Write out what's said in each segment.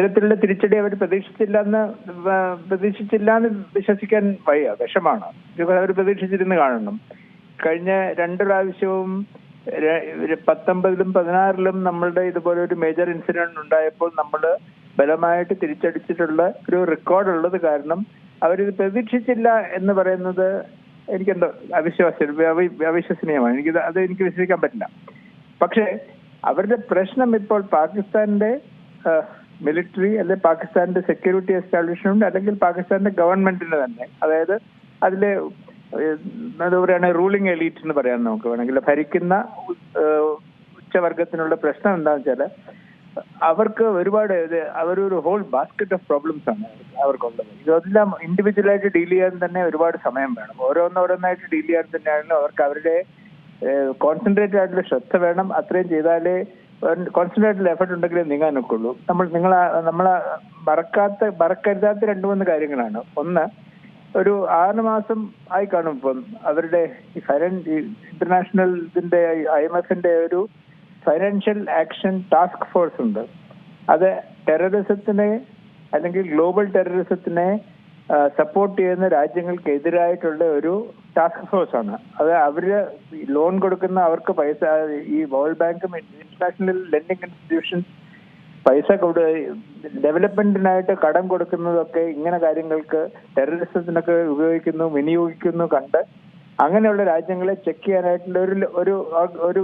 ഇത്തരത്തിലുള്ള തിരിച്ചടി അവർ പ്രതീക്ഷിച്ചില്ല എന്ന് പ്രതീക്ഷിച്ചില്ല എന്ന് വിശ്വസിക്കാൻ വയ്യ വിഷമാണ്. അവർ പ്രതീക്ഷിച്ചിരുന്ന് കാണണം. കഴിഞ്ഞ രണ്ട് പ്രാവശ്യവും പത്തൊമ്പതിലും പതിനാറിലും നമ്മളുടെ ഇതുപോലെ ഒരു മേജർ ഇൻസിഡന്റ് ഉണ്ടായപ്പോൾ നമ്മൾ ബലമായിട്ട് തിരിച്ചടിച്ചിട്ടുള്ള ഒരു റെക്കോർഡ് ഉള്ളത് കാരണം അവരിത് പ്രതീക്ഷിച്ചില്ല എന്ന് പറയുന്നത് എനിക്കെന്തോ അവിശ്വാസം അവി- അവിശ്വസനീയമാണ് എനിക്ക് അത് എനിക്ക് വിശ്വസിക്കാൻ പറ്റില്ല. പക്ഷേ അവരുടെ പ്രശ്നം ഇപ്പോൾ പാകിസ്ഥാന്റെ മിലിറ്ററി അല്ലെ പാകിസ്ഥാന്റെ സെക്യൂരിറ്റി എസ്റ്റാബ്ലിഷ്മെന്റ് അല്ലെങ്കിൽ പാകിസ്ഥാന്റെ ഗവൺമെന്റിന് തന്നെ. അതായത് അതിലെ എന്താ റൂളിംഗ് എലീറ്റ് എന്ന് പറയാൻ നമുക്ക് വേണമെങ്കിൽ. ഭരിക്കുന്ന ഉച്ചവർഗത്തിനുള്ള പ്രശ്നം എന്താണെന്ന് വെച്ചാൽ അവർക്ക് ഒരുപാട് അവരൊരു ഹോൾ ബാസ്ക്കറ്റ് ഓഫ് പ്രോബ്ലംസ് ആണ് അവർക്കുള്ളത്. ഇതെല്ലാം ഇൻഡിവിജ്വലായിട്ട് ഡീൽ ചെയ്യാൻ തന്നെ ഒരുപാട് സമയം വേണം. ഓരോന്നോരോന്നായിട്ട് ഡീൽ ചെയ്യാൻ തന്നെയാണെങ്കിലും അവർക്ക് അവരുടെ കോൺസെൻട്രേറ്റ് ആയിട്ടുള്ള ശ്രദ്ധ വേണം. അത്രയും ചെയ്താലേ കോൺസെൻട്രേറ്റഡ് എഫർട്ട് ഉണ്ടെങ്കിലേ നീങ്ങാൻ ഒക്കുള്ളൂ. നമ്മൾ നിങ്ങൾ നമ്മൾ മറക്കാത്ത മറക്കരുതാത്ത രണ്ട് മൂന്ന് കാര്യങ്ങളാണ്. ഒന്ന് ഒരു ആറ് മാസം ആയി കാണും ഇപ്പം അവരുടെ ഈ ഫൈനാൻ ഇന്റർനാഷണൽ ഇതിന്റെ ഐ എം എഫിന്റെ ഒരു ഫൈനാൻഷ്യൽ ആക്ഷൻ ടാസ്ക് ഫോഴ്സ് ഉണ്ട്. അത് ടെററിസത്തിനെ അല്ലെങ്കിൽ ഗ്ലോബൽ ടെററിസത്തിനെ സപ്പോർട്ട് ചെയ്യുന്ന രാജ്യങ്ങൾക്കെതിരായിട്ടുള്ള ഒരു ടാസ്ക് ഫോഴ്സ് ആണ്. അത് അവർ ലോൺ കൊടുക്കുന്ന അവർക്ക് പൈസ ഈ വേൾഡ് ബാങ്കും ഇന്റർനാഷണൽ ലെൻഡിങ് ഇൻസ്റ്റിറ്റ്യൂഷൻസ് പൈസ കൊടു ഡെവലപ്മെന്റിനായിട്ട് കടം കൊടുക്കുന്നതൊക്കെ ഇങ്ങനെ കാര്യങ്ങൾക്ക് ടെററിസത്തിനൊക്കെ ഉപയോഗിക്കുന്നു വിനിയോഗിക്കുന്നു കണ്ട് അങ്ങനെയുള്ള രാജ്യങ്ങളെ ചെക്ക് ചെയ്യാനായിട്ടുള്ള ഒരു ഒരു ഒരു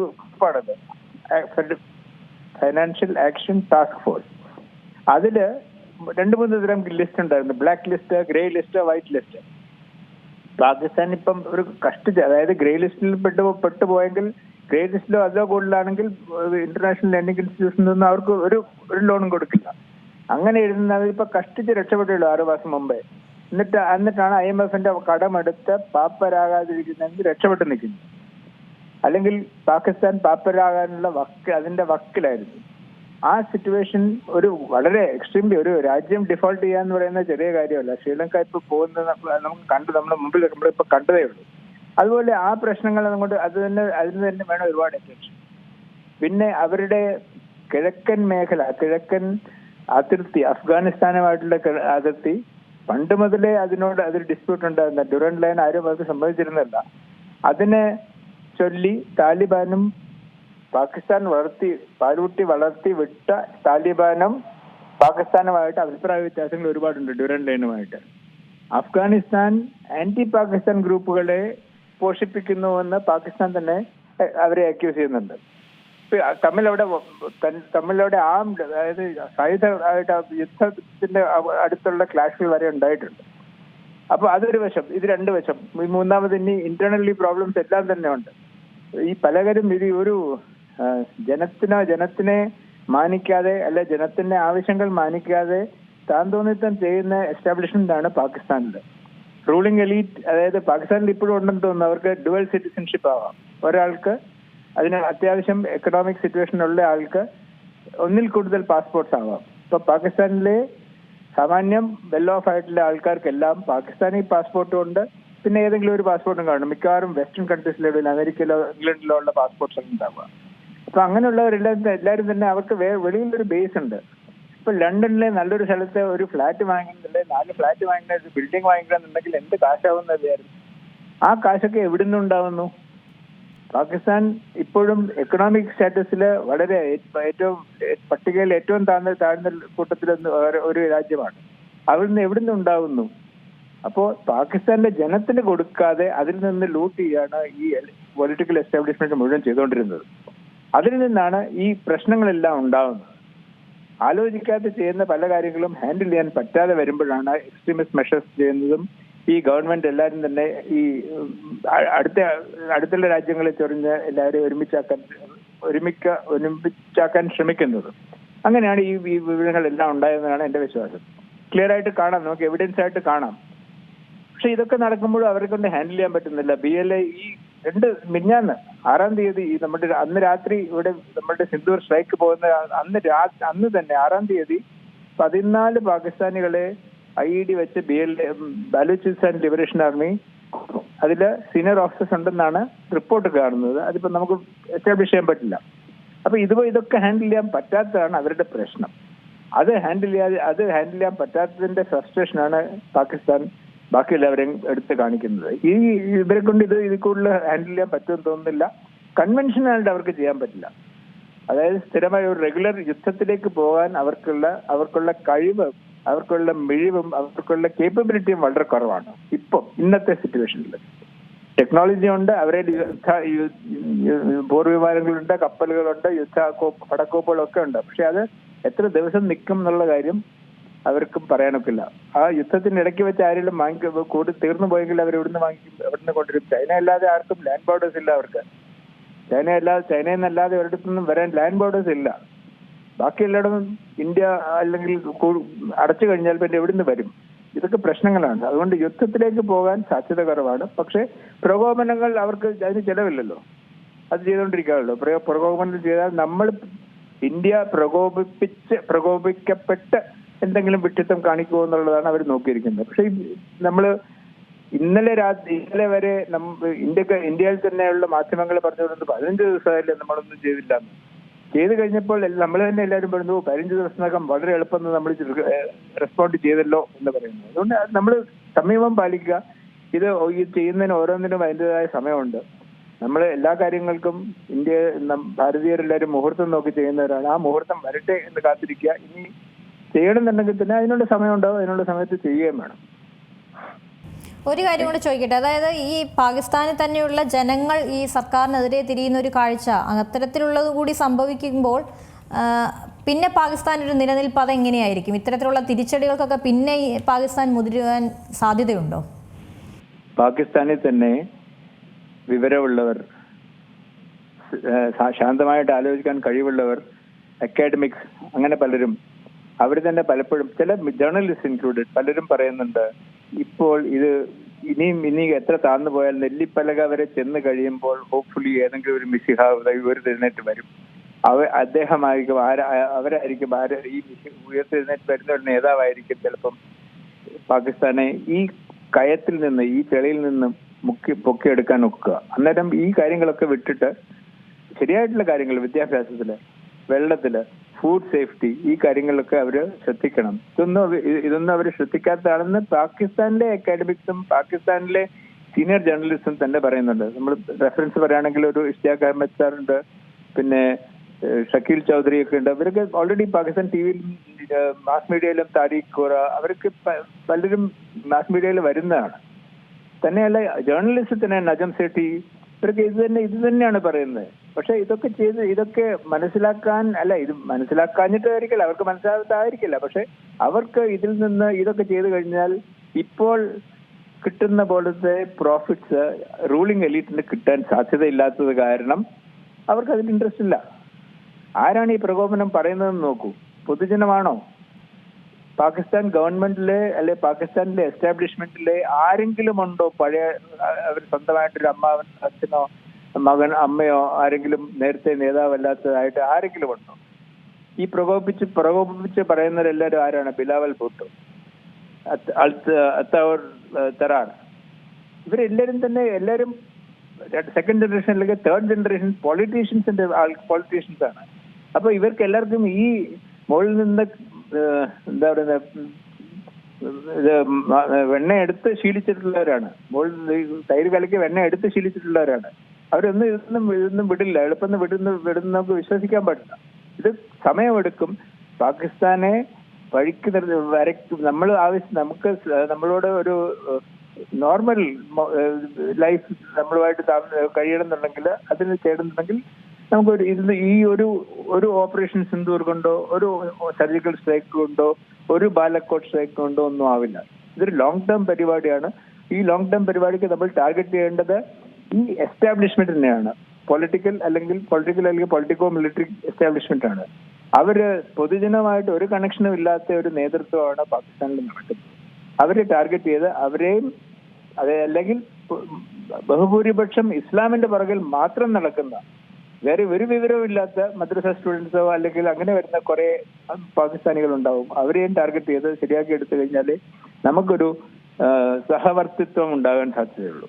ഫൈനാൻഷ്യൽ ആക്ഷൻ ടാസ്ക് ഫോഴ്സ് അതിൽ രണ്ട് മൂന്ന് തരം ലിസ്റ്റ് ഉണ്ടായിരുന്നു. Black list grey list white list Pakistan ഇപ്പം ഒരു കഷ്ടിച്ച് അതായത് ഗ്രേ ലിസ്റ്റിൽ പെട്ട് പെട്ടുപോയെങ്കിൽ ഗ്രേ ലിസ്റ്റിലോ അതോ കൂടുതലാണെങ്കിൽ ഇന്റർനാഷണൽ ലെൻഡിംഗ് ഇൻസ്റ്റിറ്റ്യൂഷനിൽ നിന്ന് അവർക്ക് ഒരു ഒരു ലോണും കൊടുക്കില്ല. അങ്ങനെ എഴുതുന്നത് ഇപ്പൊ കഷ്ടിച്ച് രക്ഷപ്പെട്ടുള്ളൂ ആറു മാസം മുമ്പേ. എന്നിട്ട് എന്നിട്ടാണ് ഐ എം എഫിന്റെ കടമെടുത്ത് പാപ്പരാകാതിരിക്കുന്നെങ്കിൽ രക്ഷപ്പെട്ട് നിൽക്കുന്നു. അല്ലെങ്കിൽ പാകിസ്ഥാൻ പാപ്പരാകാനുള്ള വക്ക് അതിന്റെ വക്കിലായിരുന്നു. ആ സിറ്റുവേഷൻ ഒരു വളരെ എക്സ്ട്രീംലി ഒരു രാജ്യം ഡിഫോൾട്ട് ചെയ്യാന്ന് പറയുന്ന ചെറിയ കാര്യമല്ല. ശ്രീലങ്ക ഇപ്പൊ പോകുന്നത് നമുക്ക് കണ്ടു നമ്മുടെ മുമ്പിൽ നമ്മളിപ്പോ കണ്ടതേ ഉള്ളൂ. അതുപോലെ ആ പ്രശ്നങ്ങൾ അങ്ങോട്ട് അത് തന്നെ അതിന് തന്നെ വേണം ഒരുപാട് അറ്റൻഷൻ പിന്നെ അവരുടെ കിഴക്കൻ മേഖല കിഴക്കൻ അതിർത്തി അഫ്ഗാനിസ്ഥാനുമായിട്ടുള്ള അതിർത്തി പണ്ട് മുതലേ അതിനോട് അതൊരു ഡിസ്പ്യൂട്ട് ഉണ്ടായിരുന്ന ഡ്യൂറൻ ലൈൻ ആരും അത് സംബന്ധിച്ചിരുന്നില്ല അതിനെ ചൊല്ലി താലിബാനും പാകിസ്ഥാൻ വളർത്തി പാലൂട്ടി വളർത്തി വിട്ട താലിബാനും പാകിസ്ഥാനുമായിട്ട് അഭിപ്രായ വ്യത്യാസങ്ങൾ ഒരുപാടുണ്ട് ഡ്യൂറൻ ലൈനുമായിട്ട്. അഫ്ഗാനിസ്ഥാൻ ആന്റി പാകിസ്ഥാൻ ഗ്രൂപ്പുകളെ പോഷിപ്പിക്കുന്നുവെന്ന് പാകിസ്ഥാൻ തന്നെ അവരെ അക്യൂസ് ചെയ്യുന്നുണ്ട്. തമ്മിലവിടെ അവിടെ ആംഡ് അതായത് സായുധമായിട്ട് യുദ്ധത്തിന്റെ അടുത്തുള്ള ക്ലാഷുകൾ വരെ ഉണ്ടായിട്ടുണ്ട്. അപ്പൊ അതൊരു വശം ഇത് രണ്ട് വശം. മൂന്നാമത് ഇനി ഇന്റേണലി പ്രോബ്ലംസ് എല്ലാം തന്നെ ഉണ്ട്. ഈ പലകരും ഇത് ഒരു ജനത്തിനോ ജനത്തിനെ മാനിക്കാതെ അല്ലെ ജനത്തിന്റെ ആവശ്യങ്ങൾ മാനിക്കാതെ താൻ തോന്നിത്തം ചെയ്യുന്ന എസ്റ്റാബ്ലിഷ്മെന്റ് ആണ് പാകിസ്ഥാനിൽ റൂളിംഗ് എലീറ്റ് അതായത് പാകിസ്ഥാനിൽ ഇപ്പോഴും ഉണ്ടെന്ന് തോന്നുന്നു അവർക്ക് ഡുവൽ സിറ്റിസൺഷിപ്പ് ആവാം. ഒരാൾക്ക് അതിന് അത്യാവശ്യം എക്കണോമിക് സിറ്റുവേഷൻ ഉള്ള ആൾക്ക് ഒന്നിൽ കൂടുതൽ പാസ്പോർട്ട്സ് ആവാം. ഇപ്പൊ പാകിസ്ഥാനിലെ സാമാന്യം വെൽ ഓഫ് ആയിട്ടുള്ള ആൾക്കാർക്കെല്ലാം പാകിസ്ഥാനി പാസ്പോർട്ടും ഉണ്ട്. പിന്നെ ഏതെങ്കിലും ഒരു പാസ്പോർട്ടും കാണും. മിക്കവാറും വെസ്റ്റേൺ കൺട്രീസിലെ അമേരിക്കയിലോ ഇംഗ്ലണ്ടിലോ ഉള്ള പാസ്പോർട്ട്സ് ഉണ്ടാവുക. അപ്പൊ അങ്ങനെയുള്ളവരെല്ലാം എല്ലാവരും തന്നെ അവർക്ക് വെളിയിൽ ഒരു ബേസ് ഉണ്ട്. ഇപ്പൊ ലണ്ടനിലെ നല്ലൊരു സ്ഥലത്ത് ഒരു ഫ്ലാറ്റ് വാങ്ങുന്നില്ലേ നാല് ഫ്ലാറ്റ് വാങ്ങിക്കുന്ന ഒരു ബിൽഡിംഗ് വാങ്ങിക്കണമെന്നുണ്ടെങ്കിൽ എന്ത് കാശാവുന്നതായിരുന്നു. ആ കാശൊക്കെ എവിടെ നിന്നുണ്ടാവുന്നു പാകിസ്ഥാൻ ഇപ്പോഴും എക്കണോമിക് സ്റ്റാറ്റസിൽ വളരെ ഏറ്റവും പട്ടികയിൽ ഏറ്റവും താഴ്ന്ന താഴ്ന്ന കൂട്ടത്തിൽ ഒരു രാജ്യമാണ്. അവിടെ നിന്ന് എവിടെ നിന്നുണ്ടാവുന്നു അപ്പോ പാകിസ്ഥാന്റെ ജനത്തിന് കൊടുക്കാതെ അതിൽ നിന്ന് ലൂട്ട് ചെയ്യാണ് ഈ പൊളിറ്റിക്കൽ എസ്റ്റാബ്ലിഷ്മെന്റ് മുഴുവൻ ചെയ്തുകൊണ്ടിരുന്നത്. അതിൽ നിന്നാണ് ഈ പ്രശ്നങ്ങളെല്ലാം ഉണ്ടാവുന്നത്. ആലോചിക്കാതെ ചെയ്യുന്ന പല കാര്യങ്ങളും ഹാൻഡിൽ ചെയ്യാൻ പറ്റാതെ വരുമ്പോഴാണ് എക്സ്ട്രീമിസ്റ്റ് മെഷേഴ്സ് ചെയ്യുന്നതും ഈ ഗവൺമെന്റ് എല്ലാവരും തന്നെ ഈ അടുത്ത അടുത്തുള്ള രാജ്യങ്ങളെ ചൊറിഞ്ഞ് എല്ലാവരെയും ഒരുമിച്ചാക്കാൻ ഒരുമിക്ക ഒരുമിച്ചാക്കാൻ ശ്രമിക്കുന്നത്. അങ്ങനെയാണ് ഈ വിവരങ്ങൾ എല്ലാം ഉണ്ടായതെന്നാണ് എന്റെ വിശ്വാസം. ക്ലിയർ ആയിട്ട് കാണാം. നമുക്ക് എവിഡൻസ് ആയിട്ട് കാണാം. പക്ഷെ ഇതൊക്കെ നടക്കുമ്പോഴും അവരെ കൊണ്ട് ഹാൻഡിൽ ചെയ്യാൻ പറ്റുന്നില്ല. ബി എൽ എ ഈ രണ്ട് മിഞ്ഞാന്ന് ആറാം തീയതി നമ്മുടെ അന്ന് രാത്രി ഇവിടെ നമ്മുടെ സിന്ധൂർ സ്ട്രൈക്ക് പോകുന്ന അന്ന് അന്ന് തന്നെ ആറാം തീയതി പതിനാല് പാകിസ്ഥാനികളെ ഐ ഇ ഡി വെച്ച് B L Balochistan liberation army അതിൽ സീനിയർ ഓഫീസേഴ്സ് ഉണ്ടെന്നാണ് റിപ്പോർട്ട് കാണുന്നത്. അതിപ്പോ നമുക്ക് എസ്റ്റാബ്ലിഷ് ചെയ്യാൻ പറ്റില്ല. അപ്പൊ ഇത് ഇതൊക്കെ ഹാൻഡിൽ ചെയ്യാൻ പറ്റാത്തതാണ് അവരുടെ പ്രശ്നം. അത് ഹാൻഡിൽ ചെയ്യാതെ അത് ഹാൻഡിൽ ചെയ്യാൻ പറ്റാത്തതിന്റെ ഫ്രസ്ട്രേഷനാണ് പാകിസ്ഥാൻ ബാക്കി എല്ലാവരെയും എടുത്ത് കാണിക്കുന്നത്. ഈ ഇവരെ കൊണ്ട് ഇത് ഇതിൽ കൂടുതൽ ഹാൻഡിൽ ചെയ്യാൻ പറ്റുമെന്ന് തോന്നുന്നില്ല. കൺവെൻഷനായിട്ട് അവർക്ക് ചെയ്യാൻ പറ്റില്ല. അതായത് സ്ഥിരമായ ഒരു റെഗുലർ യുദ്ധത്തിലേക്ക് പോകാൻ അവർക്കുള്ള അവർക്കുള്ള കഴിവ് അവർക്കുള്ള മിഴിവും അവർക്കുള്ള കേപ്പബിലിറ്റിയും വളരെ കുറവാണ്. ഇപ്പം ഇന്നത്തെ സിറ്റുവേഷനിൽ ടെക്നോളജി ഉണ്ട് അവരെ യുദ്ധ പോർവിമാനങ്ങളുണ്ട് കപ്പലുകളുണ്ട് യുദ്ധ പടക്കോപ്പുകളൊക്കെ ഉണ്ട്. പക്ഷെ അത് എത്ര ദിവസം നിൽക്കും എന്നുള്ള കാര്യം അവർക്കും പറയാനൊക്കില്ല. ആ യുദ്ധത്തിന് ഇടയ്ക്ക് വെച്ച് ആരെങ്കിലും വാങ്ങിക്കും കൂടി തീർന്നു പോയെങ്കിൽ അവർ എവിടുന്ന് വാങ്ങിക്കും എവിടുന്ന് കൊണ്ടുവരും. ചൈന അല്ലാതെ ആർക്കും ലാൻഡ് ബോർഡേഴ്സ് ഇല്ല അവർക്ക്. ചൈന അല്ലാതെ ചൈനയിൽ നിന്നല്ലാതെ ഒരിടത്തുനിന്നും വരാൻ ലാൻഡ് ബോർഡേഴ്സ് ഇല്ല. ബാക്കി എല്ലായിടത്തും ഇന്ത്യ അല്ലെങ്കിൽ അടച്ചു കഴിഞ്ഞാൽ പിന്നെ എവിടുന്ന് വരും? ഇതൊക്കെ പ്രശ്നങ്ങളാണ്. അതുകൊണ്ട് യുദ്ധത്തിലേക്ക് പോകാൻ സാധ്യത കുറവാണ്. പക്ഷെ പ്രകോപനങ്ങൾ അവർക്ക് അതിന് ചെലവില്ലല്ലോ. അത് ചെയ്തുകൊണ്ടിരിക്കാമല്ലോ പ്രകോപനം ചെയ്താൽ നമ്മൾ ഇന്ത്യ പ്രകോപിപ്പിച്ച് പ്രകോപിക്കപ്പെട്ട് എന്തെങ്കിലും വിട്ടിത്തം കാണിക്കുമോ എന്നുള്ളതാണ് അവർ നോക്കിയിരിക്കുന്നത്. പക്ഷെ നമ്മൾ ഇന്നലെ രാത്രി ഇന്നലെ വരെ ഇന്ത്യയ്ക്ക് ഇന്ത്യയിൽ തന്നെയുള്ള മാധ്യമങ്ങൾ പറഞ്ഞുകൊണ്ട് പതിനഞ്ച് ദിവസമായില്ലേ നമ്മളൊന്നും ചെയ്തില്ല. ചെയ്ത് കഴിഞ്ഞപ്പോൾ നമ്മൾ തന്നെ എല്ലാവരും പറഞ്ഞു "ഓ, പതിനഞ്ച് ദിവസത്തിനകം വളരെ എളുപ്പം നമ്മൾ റെസ്പോണ്ട് ചെയ്തല്ലോ എന്ന് പറയുന്നു അതുകൊണ്ട് നമ്മൾ സമീപം പാലിക്കുക. ഇത് ഈ ചെയ്യുന്നതിന് ഓരോന്നിനും അതിന്റെതായ സമയമുണ്ട്. നമ്മൾ എല്ലാ കാര്യങ്ങൾക്കും ഇന്ത്യ ഭാരതീയരെല്ലാവരും മുഹൂർത്തം നോക്കി ചെയ്യുന്നവരാണ്. ആ മുഹൂർത്തം വരട്ടെ എന്ന് കാത്തിരിക്കുക. ഇനി ചെയ്യണമെന്നുണ്ടെങ്കിൽ തന്നെ അതിനുള്ള സമയമുണ്ടാവും അതിനുള്ള സമയത്ത് ചെയ്യുകയും വേണം. ഒരു കാര്യം കൂടെ ചോദിക്കട്ടെ. അതായത് ഈ പാകിസ്ഥാനിൽ തന്നെയുള്ള ജനങ്ങൾ ഈ സർക്കാരിനെതിരെ തിരിയുന്ന ഒരു കാഴ്ച അത്തരത്തിലുള്ളത് കൂടി സംഭവിക്കുമ്പോൾ പിന്നെ പാകിസ്ഥാൻ ഒരു നിലനിൽപ്പ് അത് എങ്ങനെയായിരിക്കും ഇത്തരത്തിലുള്ള തിരിച്ചടികൾക്കൊക്കെ പിന്നെ പാകിസ്ഥാൻ മുതിരുവാൻ സാധ്യതയുണ്ടോ? പാകിസ്ഥാനിൽ തന്നെ വിവരമുള്ളവർ ശാന്തമായിട്ട് ആലോചിക്കാൻ കഴിവുള്ളവർ അക്കാഡമിക്സ് അങ്ങനെ പലരും അവർ തന്നെ പലപ്പോഴും ചില ജേർണലിസ്റ്റ് ഇൻക്ലൂഡഡ് പലരും പറയുന്നുണ്ട് ഇപ്പോൾ ഇത് ഇനിയും ഇനി എത്ര താഴ്ന്നു പോയാൽ നെല്ലിപ്പലക വരെ ചെന്ന് കഴിയുമ്പോൾ ഹോപ്പ്ഫുള്ളി ഏതെങ്കിലും ഒരു മിസിഹാവ് ഉയർത്തെഴുന്നേറ്റ് വരും. അവ അദ്ദേഹമായിരിക്കും ആര അവരായിരിക്കും ആര ഈ ഉയർത്തെഴുന്നേറ്റ് വരുന്ന ഒരു നേതാവായിരിക്കും ചിലപ്പം പാകിസ്ഥാനെ ഈ കയത്തിൽ നിന്ന് ഈ ചെളിയിൽ നിന്ന് മുക്കി പൊക്കിയെടുക്കാൻ ഒക്കുക. അന്നേരം ഈ കാര്യങ്ങളൊക്കെ വിട്ടിട്ട് ശരിയായിട്ടുള്ള കാര്യങ്ങൾ വിദ്യാഭ്യാസത്തിൽ വെള്ളത്തിൽ ഫുഡ് സേഫ്റ്റി ഈ കാര്യങ്ങളിലൊക്കെ അവർ ശ്രദ്ധിക്കണം. ഇതൊന്നും ഇതൊന്നും അവർ ശ്രദ്ധിക്കാത്തതാണെന്ന് പാകിസ്ഥാനിലെ അക്കാഡമിക്സും പാകിസ്ഥാനിലെ സീനിയർ ജേർണലിസ്റ്റും തന്നെ പറയുന്നുണ്ട്. നമ്മൾ റെഫറൻസ് പറയുകയാണെങ്കിൽ ഒരു ഇഷ്തിയാഖ് അഹമ്മദ് സാറുണ്ട് പിന്നെ ഷക്കീൽ ചൗധരി ഒക്കെ ഉണ്ട്. അവരൊക്കെ ഓൾറെഡി പാകിസ്ഥാൻ ടി വിയിലും മാസ് മീഡിയയിലും താരിഖ് ഖോറ അവർക്ക് പലരും മാസ് മീഡിയയിൽ വരുന്നതാണ്. തന്നെയല്ല ജേർണലിസ്റ്റ് തന്നെ നജം സേട്ടി ഇവരൊക്കെ ഇത് തന്നെ ഇത് തന്നെയാണ് പറയുന്നത്. പക്ഷെ ഇതൊക്കെ ചെയ്ത് ഇതൊക്കെ മനസ്സിലാക്കാൻ അല്ല ഇത് മനസ്സിലാക്കാഞ്ഞിട്ടായിരിക്കില്ല അവർക്ക് മനസ്സിലാകത്തായിരിക്കില്ല പക്ഷെ അവർക്ക് ഇതിൽ നിന്ന് ഇതൊക്കെ ചെയ്തു കഴിഞ്ഞാൽ ഇപ്പോൾ കിട്ടുന്ന പോലത്തെ പ്രോഫിറ്റ്സ് റൂളിംഗ് എലീറ്റിന് കിട്ടാൻ സാധ്യതയില്ലാത്തത് കാരണം അവർക്ക് അതിൽ ഇൻട്രസ്റ്റ് ഇല്ല. ആരാണ് ഈ പ്രകോപനം പറയുന്നതെന്ന് നോക്കൂ. പൊതുജനമാണോ? പാകിസ്ഥാൻ ഗവൺമെന്റിലെ അല്ലെ പാകിസ്ഥാനിലെ എസ്റ്റാബ്ലിഷ്മെന്റിലെ ആരെങ്കിലും ഉണ്ടോ പഴയ അവർ സ്വന്തമായിട്ടൊരു അമ്മാവൻ അച്ഛനോ മകൻ അമ്മയോ ആരെങ്കിലും നേരത്തെ നേതാവല്ലാത്തതായിട്ട് ആരെങ്കിലും ഉണ്ടോ? ഈ പ്രകോപിച്ച് പ്രകോപിപ്പിച്ച് പറയുന്നവരെല്ലാവരും ആരാണ്? ബിലാവൽ ഭൂട്ടോ അത്തവർ തറാർ ഇവരെല്ലാരും തന്നെ എല്ലാരും സെക്കൻഡ് ജനറേഷൻ അല്ലെങ്കിൽ തേർഡ് ജനറേഷൻ പൊളിറ്റീഷ്യൻസിന്റെ പൊളിറ്റീഷ്യൻസ് ആണ്. അപ്പൊ ഇവർക്ക് എല്ലാവർക്കും ഈ മുകളിൽ നിന്ന് എന്താ പറയുന്ന ഇത് വെണ്ണ എടുത്ത് ശീലിച്ചിട്ടുള്ളവരാണ്. മുകളിൽ തൈര് കലക്കി വെണ്ണ എടുത്ത് ശീലിച്ചിട്ടുള്ളവരാണ്. അവരൊന്നും ഇതൊന്നും ഇതൊന്നും വിടില്ല. എളുപ്പം വിടുന്ന വിടുന്ന നമുക്ക് വിശ്വസിക്കാൻ പറ്റില്ല. ഇത് സമയമെടുക്കും. പാകിസ്ഥാനെ വഴിക്ക് വരയ്ക്കും നമ്മൾ ആവശ്യം നമുക്ക് നമ്മളോട് ഒരു നോർമൽ ലൈഫ് നമ്മളുമായിട്ട് കഴിയണം കഴിയണമെന്നുണ്ടെങ്കിൽ അതിന് ചേരുന്നുണ്ടെങ്കിൽ നമുക്കൊരു ഇന്ന് ഈ ഒരു ഒരു ഓപ്പറേഷൻ സിന്ദൂർ കൊണ്ടോ ഒരു സർജിക്കൽ സ്ട്രൈക്ക് കൊണ്ടോ ഒരു ബാലക്കോട്ട് സ്ട്രൈക്ക് കൊണ്ടോ ഒന്നും ആവില്ല. ഇതൊരു ലോങ് ടേം പരിപാടിയാണ്. ഈ ലോങ് ടേം പരിപാടിക്ക് നമ്മൾ ടാർഗറ്റ് ചെയ്യേണ്ടത് ഈ എസ്റ്റാബ്ലിഷ്മെന്റ് തന്നെയാണ്. പൊളിറ്റിക്കൽ അല്ലെങ്കിൽ പൊളിറ്റിക്കൽ അല്ലെങ്കിൽ പൊളിറ്റിക്കോ മിലിറ്ററി എസ്റ്റാബ്ലിഷ്മെന്റ് ആണ്. അവർ പൊതുജനമായിട്ട് ഒരു കണക്ഷനും ഇല്ലാത്ത ഒരു നേതൃത്വമാണ് പാകിസ്ഥാനിൽ നടക്കുന്നത്. അവരെ ടാർഗറ്റ് ചെയ്ത് അവരെയും അതെ അല്ലെങ്കിൽ ബഹുഭൂരിപക്ഷം ഇസ്ലാമിന്റെ പുറകിൽ മാത്രം നടക്കുന്ന വേറെ ഒരു വിവരവും ഇല്ലാത്ത മദ്രസ സ്റ്റുഡൻസോ അല്ലെങ്കിൽ അങ്ങനെ വരുന്ന കുറെ പാകിസ്ഥാനികൾ ഉണ്ടാവും. അവരെയും ടാർഗറ്റ് ചെയ്ത് ശരിയാക്കി എടുത്തു കഴിഞ്ഞാൽ നമുക്കൊരു സഹവർത്തിത്വം ഉണ്ടാകാൻ സാധ്യതയുള്ളൂ.